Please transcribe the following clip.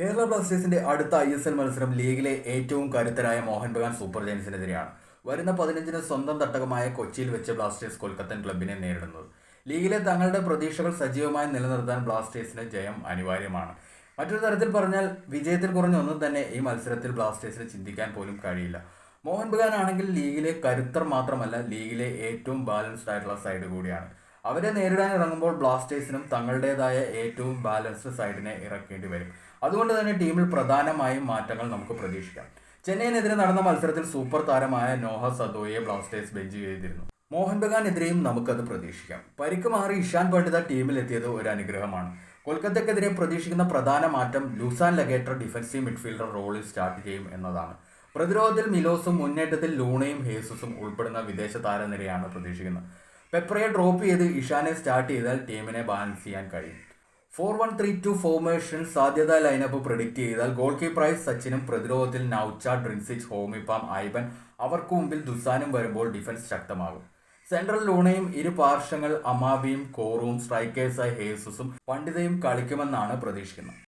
കേരള ബ്ലാസ്റ്റേഴ്സിന്റെ അടുത്ത I S L മത്സരം ലീഗിലെ ഏറ്റവും കരുത്തരായ മോഹൻ ബഗാൻ സൂപ്പർ ജയൻസിനെതിരെയാണ്. വരുന്ന പതിനഞ്ചിന് സ്വന്തം തട്ടകമായ കൊച്ചിയിൽ വെച്ച് ബ്ലാസ്റ്റേഴ്സ് കൊൽക്കത്തൻ ക്ലബിനെ നേരിടുന്നത്. ലീഗിലെ തങ്ങളുടെ പ്രതീക്ഷകൾ സജീവമായി നിലനിർത്താൻ ബ്ലാസ്റ്റേഴ്സിന് ജയം അനിവാര്യമാണ്. മറ്റൊരു തരത്തിൽ പറഞ്ഞാൽ വിജയത്തിൽ കുറഞ്ഞൊന്നും തന്നെ ഈ മത്സരത്തിൽ ബ്ലാസ്റ്റേഴ്സിന് ചിന്തിക്കാൻ പോലും കഴിയില്ല. മോഹൻ ബഗാൻ ആണെങ്കിൽ ലീഗിലെ കരുത്തർ മാത്രമല്ല ലീഗിലെ ഏറ്റവും ബാലൻസ്ഡ് ആയിട്ടുള്ള സൈഡ് കൂടിയാണ്. അവരെ നേരിടാൻ ഇറങ്ങുമ്പോൾ ബ്ലാസ്റ്റേഴ്സിനും തങ്ങളുടേതായ ഏറ്റവും ബാലൻസ്ഡ് സൈഡിനെ ഇറക്കേണ്ടി വരും. അതുകൊണ്ട് തന്നെ ടീമിൽ പ്രധാനമായും മാറ്റങ്ങൾ നമുക്ക് പ്രതീക്ഷിക്കാം. ചെന്നൈയിനെതിരെ നടന്ന മത്സരത്തിൽ സൂപ്പർ താരമായ നോഹ സദോയെ ബ്ലാസ്റ്റേഴ്സ് ബെഞ്ച് ചെയ്തിരുന്നു. മോഹൻ ബഗാനെതിരെയും നമുക്കത് പ്രതീക്ഷിക്കാം. പരിക്ക് മാറി ഇഷാൻ പണ്ഡിത ടീമിലെത്തിയത് ഒരു അനുഗ്രഹമാണ്. കൊൽക്കത്തക്കെതിരെ പ്രതീക്ഷിക്കുന്ന പ്രധാന മാറ്റം ലൂസാൻ ലഗേറ്റർ ഡിഫൻസീവ് മിഡ്ഫീൽഡർ റോളിൽ സ്റ്റാർട്ട് ചെയ്യും എന്നതാണ്. പ്രതിരോധത്തിൽ മിലോസും മുന്നേറ്റത്തിൽ ലൂണയും ഹേസസും ഉൾപ്പെടുന്ന വിദേശ താരനിരയാണ് പ്രതീക്ഷിക്കുന്നത്. പെപ്രയെ ഡ്രോപ്പ് ചെയ്ത് ഇഷാനെ സ്റ്റാർട്ട് ചെയ്താൽ ടീമിനെ ബാലൻസ് ചെയ്യാൻ കഴിയും. Four one three two formation സാധ്യത ലൈനപ്പ് പ്രിഡിക്റ്റ് ചെയ്താൽ ഗോൾ കീപ്പറായി സച്ചിനും പ്രതിരോധത്തിൽ നൌച്ച ഡ്രിൻസിച്ച് ഹോമിപ്പാം ഐബൻ അവർക്ക് മുമ്പിൽ ദുസാനും വരുമ്പോൾ ഡിഫൻസ് ശക്തമാകും. സെൻട്രൽ ലൂണയും ഇരു പാർശ്വങ്ങൾ അമാബിയും കോറും സ്ട്രൈക്കേഴ്സായി ഹേസുസും പണ്ഡിതയും കളിക്കുമെന്നാണ് പ്രതീക്ഷിക്കുന്നത്.